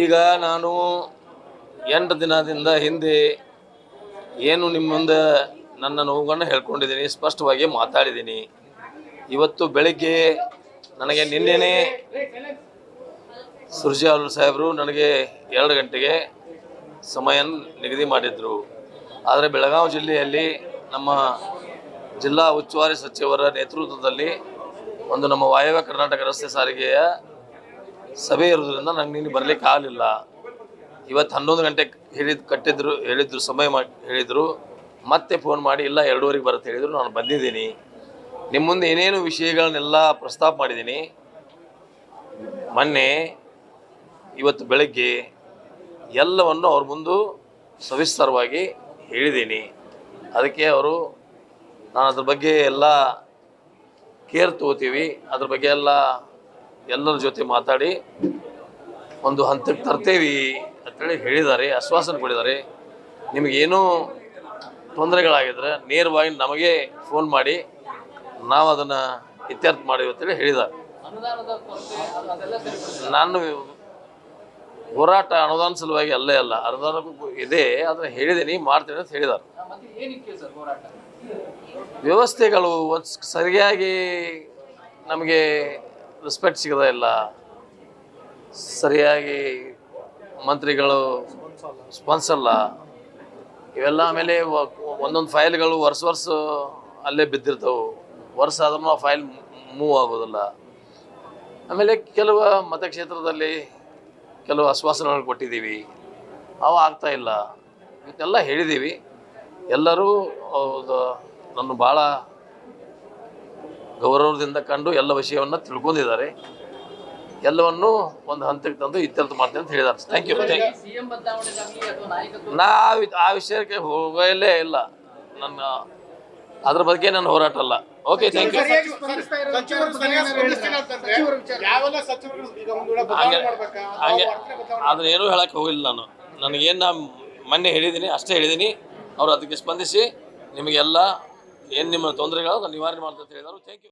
ಈಗ ನಾನು ಎಂಟು ದಿನದಿಂದ ಹಿಂದೆ ಏನು ನಿಮ್ಮ ಮುಂದೆ ನನ್ನ ನೋವುಗಳನ್ನು ಹೇಳ್ಕೊಂಡಿದ್ದೀನಿ, ಸ್ಪಷ್ಟವಾಗಿ ಮಾತಾಡಿದ್ದೀನಿ. ಇವತ್ತು ಬೆಳಿಗ್ಗೆ ನನಗೆ ನಿನ್ನೆನೇ ಸುರ್ಜಾಲ್ ಸಾಹೇಬರು ನನಗೆ ಎರಡು ಗಂಟೆಗೆ ಸಮಯ ನಿಗದಿ ಮಾಡಿದರು. ಆದರೆ ಬೆಳಗಾವಿ ಜಿಲ್ಲೆಯಲ್ಲಿ ನಮ್ಮ ಜಿಲ್ಲಾ ಉಸ್ತುವಾರಿ ಸಚಿವರ ನೇತೃತ್ವದಲ್ಲಿ ಒಂದು ನಮ್ಮ ವಾಯವ್ಯ ಕರ್ನಾಟಕ ರಸ್ತೆ ಸಾರಿಗೆಯ ಸಭೆ ಇರೋದ್ರಿಂದ ನಂಗೆ ನೀನು ಬರಲಿಕ್ಕೆ ಆಗಲಿಲ್ಲ ಇವತ್ತು ಹನ್ನೊಂದು ಗಂಟೆ ಹೇಳಿದ್ ಕಟ್ಟಿದ್ರು, ಹೇಳಿದ್ರು, ಸಮಯ ಹೇಳಿದರು. ಮತ್ತೆ ಫೋನ್ ಮಾಡಿ, ಇಲ್ಲ, ಎರಡೂವರೆಗೆ ಬರುತ್ತೆ ಹೇಳಿದ್ರು, ನಾನು ಬಂದಿದ್ದೀನಿ. ನಿಮ್ಮ ಮುಂದೆ ಏನೇನು ವಿಷಯಗಳನ್ನೆಲ್ಲ ಪ್ರಸ್ತಾಪ ಮಾಡಿದ್ದೀನಿ. ಮೊನ್ನೆ, ಇವತ್ತು ಬೆಳಗ್ಗೆ ಎಲ್ಲವನ್ನು ಅವ್ರ ಮುಂದೆ ಸವಿಸ್ತಾರವಾಗಿ ಹೇಳಿದ್ದೀನಿ. ಅದಕ್ಕೆ ಅವರು, ನಾನು ಅದ್ರ ಬಗ್ಗೆ ಎಲ್ಲ ಕೇರ್ ತಗೋತೀವಿ. ಅದ್ರ ಬಗ್ಗೆ ಎಲ್ಲ ಎಲ್ಲರ ಜೊತೆ ಮಾತಾಡಿ ಒಂದು ಹಂತಕ್ಕೆ ತರ್ತೇವಿ ಅಂತೇಳಿ ಹೇಳಿದ್ದಾರೆ ಆಶ್ವಾಸನೆ ಕೊಡಿದ್ದಾರೆ ನಿಮಗೇನೂ ತೊಂದರೆಗಳಾಗಿದ್ರೆ ನೇರವಾಗಿ ನಮಗೆ ಫೋನ್ ಮಾಡಿ ನಾವು ಅದನ್ನು ಇತ್ಯರ್ಥ ಮಾಡಿವಿ ಅಂತೇಳಿ ಹೇಳಿದ್ದಾರೆ. ನಾನು ಹೋರಾಟ ಅನುದಾನ ಸಲುವಾಗಿ ಅಲ್ಲೇ ಅಲ್ಲ ಅನುದಾನ ಇದೆ, ಅದನ್ನು ಹೇಳಿದ್ದೀನಿ, ಮಾಡ್ತೀನಿ ಅಂತ ಹೇಳಿದ್ದಾರೆ. ವ್ಯವಸ್ಥೆಗಳು ಸರಿಯಾಗಿ ನಮಗೆ ರೆಸ್ಪೆಕ್ಟ್ ಸಿಗದ ಇಲ್ಲ. ಸರಿಯಾಗಿ ಮಂತ್ರಿಗಳು ಸ್ಪಾನ್ಸಲ್ಲ ಇವೆಲ್ಲ ಆಮೇಲೆ ಒಂದೊಂದು ಫೈಲ್ಗಳು ವರ್ಷ ವರ್ಷ ಅಲ್ಲೇ ಬಿದ್ದಿರ್ತವೆ. ವರ್ಷ ಆದ್ರೂ ಆ ಫೈಲ್ ಮೂವ್ ಆಗೋದಿಲ್ಲ. ಆಮೇಲೆ ಕೆಲವು ಮತಕ್ಷೇತ್ರದಲ್ಲಿ ಕೆಲವು ಆಶ್ವಾಸನೆಗಳು ಕೊಟ್ಟಿದ್ದೀವಿ. ಅವು ಆಗ್ತಾಯಿಲ್ಲ ಇವನ್ನೆಲ್ಲ ಹೇಳಿದ್ದೀವಿ. ಎಲ್ಲರೂ ಹೌದು ನನ್ನ ಭಾಳ ಗೌರವದಿಂದ ಕಂಡು ಎಲ್ಲ ವಿಷಯವನ್ನು ತಿಳ್ಕೊಂಡಿದ್ದಾರೆ. ಎಲ್ಲವನ್ನು ಒಂದು ಹಂತಕ್ಕೆ ತಂದು ಇತ್ಯರ್ಥ ಮಾಡ್ತೀನಿ ಅಂತ ಹೇಳಿದ್ದಾರೆ. ಥ್ಯಾಂಕ್ ಯು ಥ್ಯಾಂಕ್ ಸಿಎಂ ಬದಲಾವಣೆಗಾಗಲಿ ಅಥವಾ ನಾಯಕತ್ವ ನಾ ಆ ವಿ- ಆ ವಿಷಯಕ್ಕೆ ಹೋಗಲೇ ಇಲ್ಲ. ನನ್ನ ಅದ್ರ ಬಗ್ಗೆ ನನ್ನ ಹೋರಾಟ ಅಲ್ಲ. ಓಕೆ ಥ್ಯಾಂಕ್ ಯು ಹಂಗೆ ಅದನ್ನ ಏನೂ ಹಂಗೆ ಅದನ್ನೇನು ಹೇಳಕ್ಕೆ ಹೋಗಿಲ್ಲ ನಾನು. ನನಗೇನು ನಾ ಮೊನ್ನೆ ಹೇಳಿದ್ದೀನಿ ಅಷ್ಟೇ ಹೇಳಿದ್ದೀನಿ ಅವ್ರು ಅದಕ್ಕೆ ಸ್ಪಂದಿಸಿ ನಿಮಗೆಲ್ಲ ಏನು ನಿಮ್ಮ ತೊಂದರೆಗಳು ನಿವಾರಣೆ ಮಾಡ್ತಾರೆ ಅಂತ ಹೇಳಿದರು. Thank you